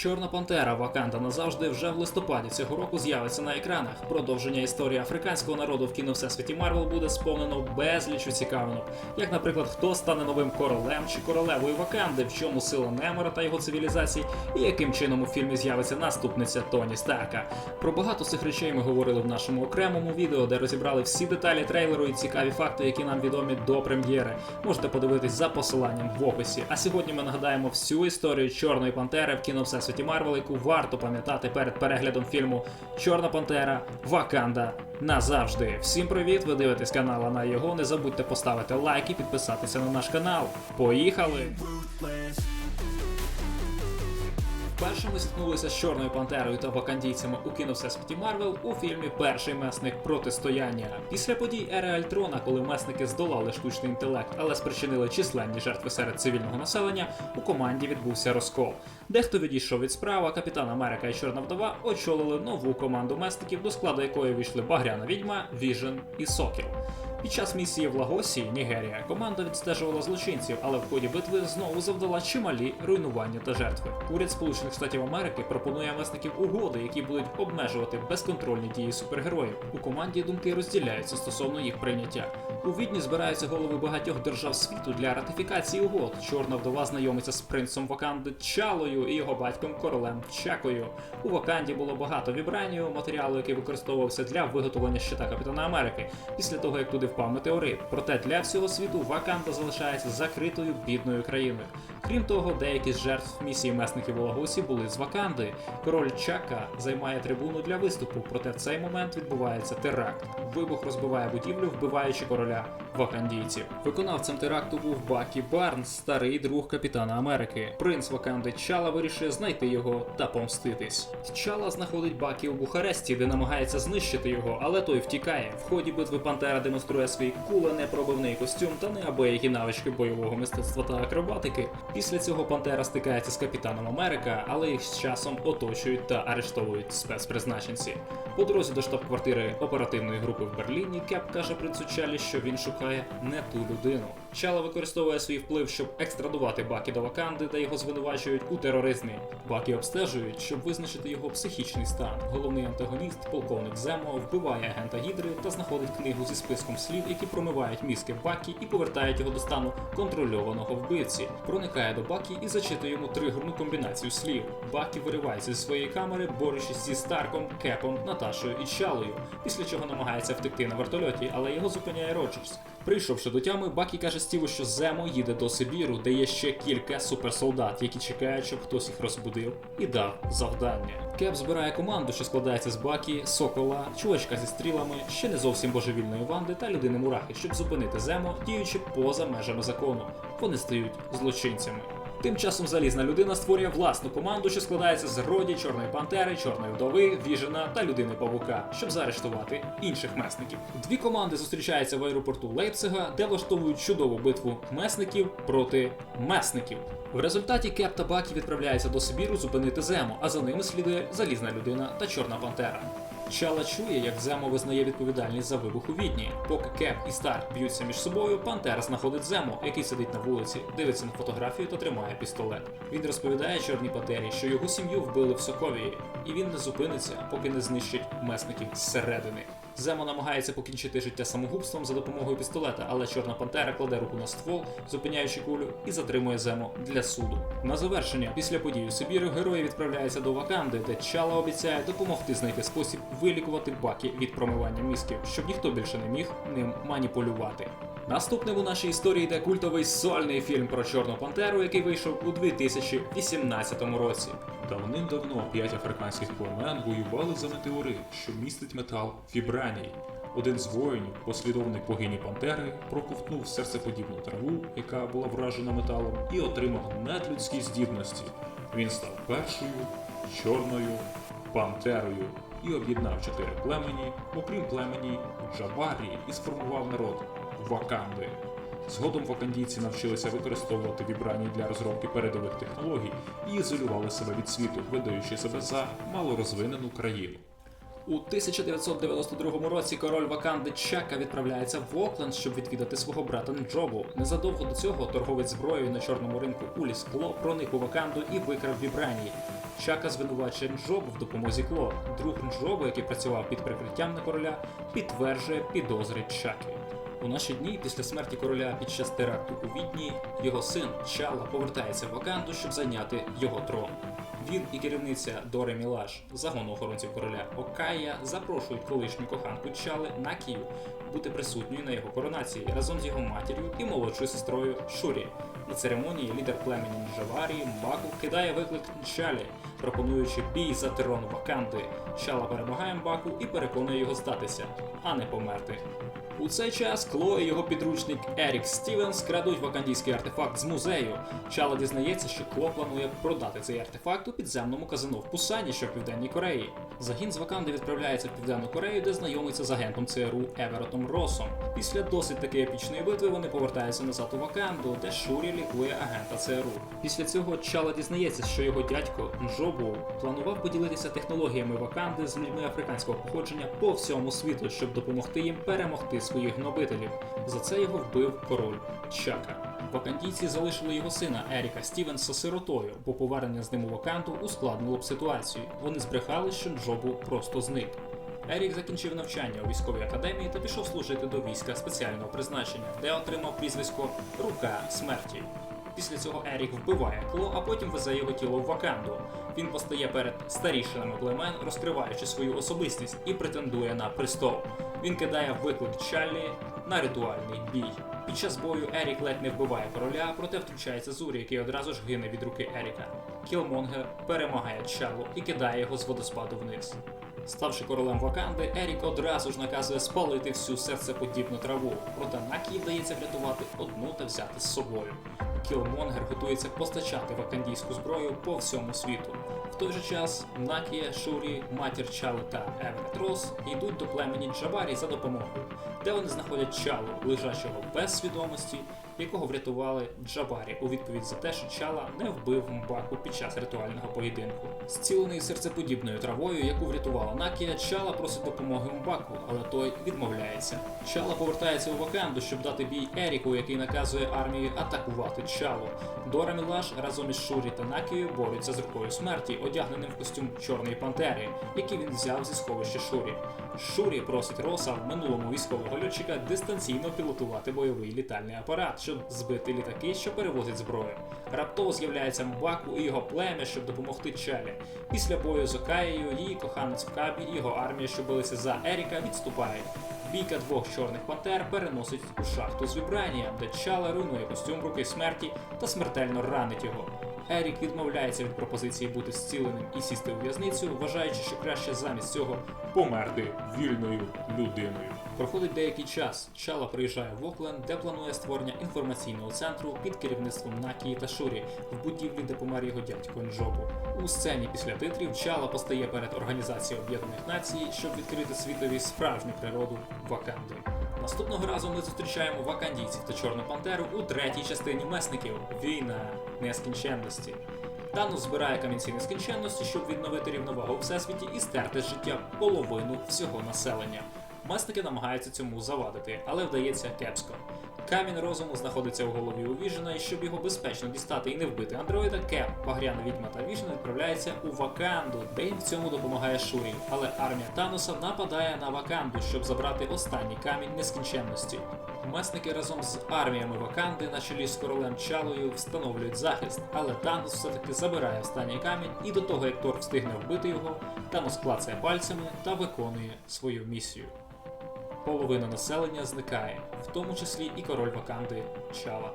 Чорна пантера Ваканда назавжди вже в листопаді цього року з'явиться на екранах. Продовження історії африканського народу в кіно всесвіті Марвел буде сповнено безліч цікавинок. Як, наприклад, хто стане новим королем чи королевою Ваканди, в чому сила Немора та його цивілізації, і яким чином у фільмі з'явиться наступниця Тоні Старка. Про багато цих речей ми говорили в нашому окремому відео, де розібрали всі деталі трейлеру і цікаві факти, які нам відомі до прем'єри. Можете подивитись за посиланням в описі. А сьогодні ми нагадаємо всю історію Чорної пантери в кіно всесвіті Марвел, яку варто пам'ятати перед переглядом фільму Чорна пантера Ваканда назавжди. Всім привіт! Ви дивитесь канал на його. Не забудьте поставити лайк і підписатися на наш канал. Поїхали! Вперше ми зіткнулися з Чорною пантерою та вакандійцями у кіно Всесвіті Марвел у фільмі Перший месник протистояння. Після подій Ери Альтрона, коли месники здолали штучний інтелект, але спричинили численні жертви серед цивільного населення, у команді відбувся розкол. Дехто відійшов від справи, а капітан Америка і Чорна вдова очолили нову команду месників, до складу якої війшли Багряна відьма, Віжен і Сокіл. Під час місії в Лагосі, Нігерія, команда відстежувала злочинців, але в ході битви знову завдала чималі руйнування та жертви. Уряд Сполучених Штатів Америки пропонує месників угоди, які будуть обмежувати безконтрольні дії супергероїв. У команді думки розділяються стосовно їх прийняття. У відні збираються голови багатьох держав світу для ратифікації угод. Чорна вдова знайомиться з принцем Ваканди Чалою і його батьком королем Чакою. У Ваканді було багато вібранію, матеріалу, який використовувався для виготовлення щита Капітана Америки. Після того як туди впав метеорит. Проте для всього світу Ваканда залишається закритою бідною країною. Крім того, деякі з жертв місії месників Лагосі були з Ваканди. Король Чака займає трибуну для виступу, проте в цей момент відбувається теракт. Вибух розбиває будівлю, вбиваючи короля вакандійців. Виконавцем теракту був Бакі Барнс, старий друг капітана Америки. Принц Ваканди Чала вирішує знайти його та помститись. Чала знаходить Бакі у Бухаресті, де намагається знищити його, але той втікає. В ході битви Пантера демонструє свій куленепробивний костюм та неабиякі навички бойового мистецтва та акробатики. Після цього Пантера стикається з капітаном Америка, але їх з часом оточують та арештовують спецпризначенці. По дорозі до штаб-квартири оперативної групи в Берліні Кеп каже принцу Чалі, що він шукає не ту людину. Чала використовує свій вплив, щоб екстрадувати Бакі до Ваканди, де його звинувачують у тероризмі. Бакі обстежують, щоб визначити його психічний стан. Головний антагоніст, полковник Земо, вбиває агента Гідри та знаходить книгу зі списком слів, які промивають мізки Бакі і повертають його до стану контрольованого вбивці. Проникає до Бакі і зачитує йому тригерну комбінацію слів. Бакі виривається зі своєї камери, борючись зі Старком, Кепом, Наташою і Чалою, після чого намагається втекти на вертольоті, але його зупиняє Роджерс. Прийшовши до тями, Бакі каже Стіву, що Земо їде до Сибіру, де є ще кілька суперсолдат, які чекають, щоб хтось їх розбудив і дав завдання. Кеп збирає команду, що складається з Бакі, Сокола, чувачка зі стрілами, ще не зовсім божевільної ванди та людини Мурахи, щоб зупинити Земо, діючи поза межами закону. Вони стають злочинцями. Тим часом залізна людина створює власну команду, що складається з роді Чорної Пантери, Чорної вдови, Віжена та людини Павука, щоб заарештувати інших месників. Дві команди зустрічаються в аеропорту Лейпцига, де влаштовують чудову битву месників проти месників. В результаті Кеп та Бакі відправляються до Сибіру зупинити Зему, а за ними слідує залізна людина та Чорна Пантера. Чала чує, як Земо визнає відповідальність за вибух у відні. Поки Кеп і Старк б'ються між собою, Пантера знаходить Земо, який сидить на вулиці, дивиться на фотографію та тримає пістолет. Він розповідає Чорній Пантері, що його сім'ю вбили в Соковії, і він не зупиниться, поки не знищить месників зсередини. Земо намагається покінчити життя самогубством за допомогою пістолета, але Чорна Пантера кладе руку на ствол, зупиняючи кулю, і затримує Земо для суду. На завершення, після подій у Сибіру, герої відправляються до Ваканди, де Чала обіцяє допомогти знайти спосіб вилікувати баки від промивання мізків, щоб ніхто більше не міг ним маніпулювати. Наступним у нашій історії йде культовий сольний фільм про Чорну Пантеру, який вийшов у 2018 році. Давним-давно п'ять африканських племен воювали за метеорит, що містить метал Фібраній. Один з воїнів, послідовник богині Пантери, проковтнув серцеподібну траву, яка була вражена металом, і отримав надлюдські здібності. Він став першою чорною пантерою і об'єднав чотири племені, окрім племені Джабарі, і сформував народ Ваканди. Згодом вакандійці навчилися використовувати вібрані для розробки передових технологій і ізолювали себе від світу, видаючи себе за малорозвинену країну. У 1992 році король Ваканди Чака відправляється в Окленд, щоб відвідати свого брата Нджобу. Незадовго до цього торговець зброєю на чорному ринку Улі Скло проник у Ваканду і викрав вібранії. Чака звинувачує Нджобу в допомозі Кло. Друг Нджобу, який працював під прикриттям на короля, підтверджує підозри Чаки. У наші дні після смерті короля під час теракту у Відні його син Чала повертається в Ваканду, щоб зайняти його трон. Він і керівниця Доре Мілаш, загону охоронців короля Окая, запрошують колишню коханку Чали Накію бути присутньою на його коронації разом з його матір'ю і молодшою сестрою Шурі. На церемонії лідер племені Нджаварі Мбаку кидає виклик Чалі, пропонуючи бій за трон Ваканди. Чала перемагає Мбаку і переконує його здатися, а не померти. У цей час Кло і його підручник Ерік Стівенс крадуть вакандійський артефакт з музею. Чала дізнається, що Кло планує продати цей артефакт у підземному казино в Пусані, що в Південній Кореї. Загін з Ваканди відправляється в Південну Корею, де знайомиться з агентом ЦРУ Еверотом Росом. Після досить таки епічної битви вони повертаються назад у Ваканду, де Шурі лікує агента ЦРУ. Після цього Чала дізнається, що його дядько Нжобу планував поділитися технологіями Ваканди з людьми африканського походження по всьому світу, щоб допомогти їм перемогти своїх гнобителів. За це його вбив король Чака. Вакандійці залишили його сина Еріка Стівенса сиротою, бо повернення з ним у Ваканду ускладнило б ситуацію. Вони збрехали, що Джобу просто зник. Ерік закінчив навчання у військовій академії та пішов служити до війська спеціального призначення, де отримав прізвисько Рука смерті. Після цього Ерік вбиває Кло, а потім везе його тіло в Ваканду. Він постає перед старішинами племен, розкриваючи свою особистість і претендує на престол. Він кидає виклик Чаллі на ритуальний бій. Під час бою Ерік ледь не вбиває короля, проте втручається Зурі, який одразу ж гине від руки Еріка. Кілмонгер перемагає Чалу і кидає його з водоспаду вниз. Ставши королем Ваканди, Ерік одразу ж наказує спалити всю серцеподібну траву, проте Накі вдається врятувати одну та взяти з собою. Кілмонгер готується постачати вакандійську зброю по всьому світу. В той же час Накія, Шурі, матір Чали та Еверет Рос йдуть до племені Джабарі за допомогою, де вони знаходять Чалу, лежачого без свідомості, якого врятували Джабарі у відповідь за те, що Чала не вбив Мбаку під час ритуального поєдинку. Зцілений серцеподібною травою, яку врятувала Накія, Чала просить допомоги Мбаку, але той відмовляється. Чала повертається у Ваканду, щоб дати бій Еріку, який наказує армії атакувати Чалу. Дора Мілаш разом із Шурі та Накією борються з рукою смерті, одягненим в костюм Чорної Пантери, який він взяв зі сховища Шурі. Шурі просить Роса минулому військового льотчика дистанційно пілотувати бойовий літальний апарат, щоб збити літаки, що перевозять зброю. Раптово з'являється Мбаку і його плем'я, щоб допомогти Чалі. Після бою з Окаєю, її коханець в Кабі і його армія, що билися за Еріка, відступають. Бійка двох чорних пантер переносить у шахту з вібранієм, де Чала руйнує костюм руки смерті та смертельно ранить його. Ерік відмовляється від пропозиції бути зціленим і сісти у в'язницю, вважаючи, що краще замість цього Померти вільною людиною. Проходить деякий час. Чала приїжджає в Окленд, де планує створення інформаційного центру під керівництвом Накії та Шурі в будівлі, де помер його дядько Нджобу. У сцені після титрів Чала постає перед Організацією Об'єднаних Націй, щоб відкрити світові справжню природу Ваканди. Наступного разу ми зустрічаємо вакандійців та Чорну Пантеру у третій частині месників Війна нескінченності. Танос збирає камінці нескінченності, щоб відновити рівновагу у всесвіті і стерти з життя половину всього населення. Месники намагаються цьому завадити, але вдається кепсько. Камінь розуму знаходиться у голові у Віжена, і щоб його безпечно дістати і не вбити андроїда, Кеп, Пагряна відьма та Віжен відправляється у Ваканду, де їм в цьому допомагає Шурі. Але армія Таноса нападає на Ваканду, щоб забрати останній камінь нескінченності. Месники разом з арміями Ваканди на чолі з королем Чалою встановлюють захист, але Танос все-таки забирає останній камінь, і до того як Тор встигне вбити його, Танос клацає пальцями та виконує свою місію. Половина населення зникає, в тому числі і король Ваканди Чала.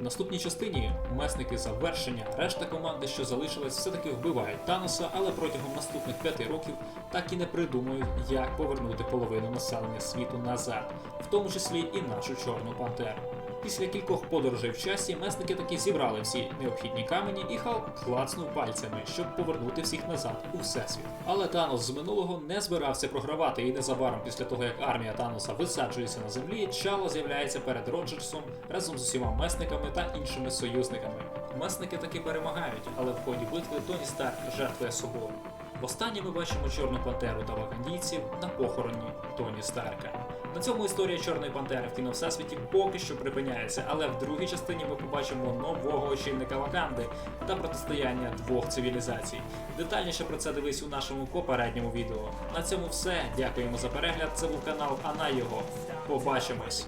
В наступній частині месники завершення, решта команди, що залишилась, все-таки вбивають Таноса, але протягом наступних п'яти років так і не придумують, як повернути половину населення світу назад, в тому числі і нашу чорну пантеру. Після кількох подорожей в часі месники таки зібрали всі необхідні камені, і Халк клацнув пальцями, щоб повернути всіх назад у всесвіт. Але Танос з минулого не збирався програвати, і незабаром після того, як армія Таноса висаджується на землі, Чало з'являється перед Роджерсом разом з усіма месниками та іншими союзниками. Месники таки перемагають, але в ході битви Тоні Старк жертвує собою. Востаннє ми бачимо Чорну Пантеру та вакандійців на похороні Тоні Старка. На цьому історія Чорної Пантери в кіно Всесвіті поки що припиняється, але в другій частині ми побачимо нового очільника Ваканди та протистояння двох цивілізацій. Детальніше про це дивись у нашому попередньому відео. На цьому все. Дякуємо за перегляд. Це був канал Ана його. Побачимось.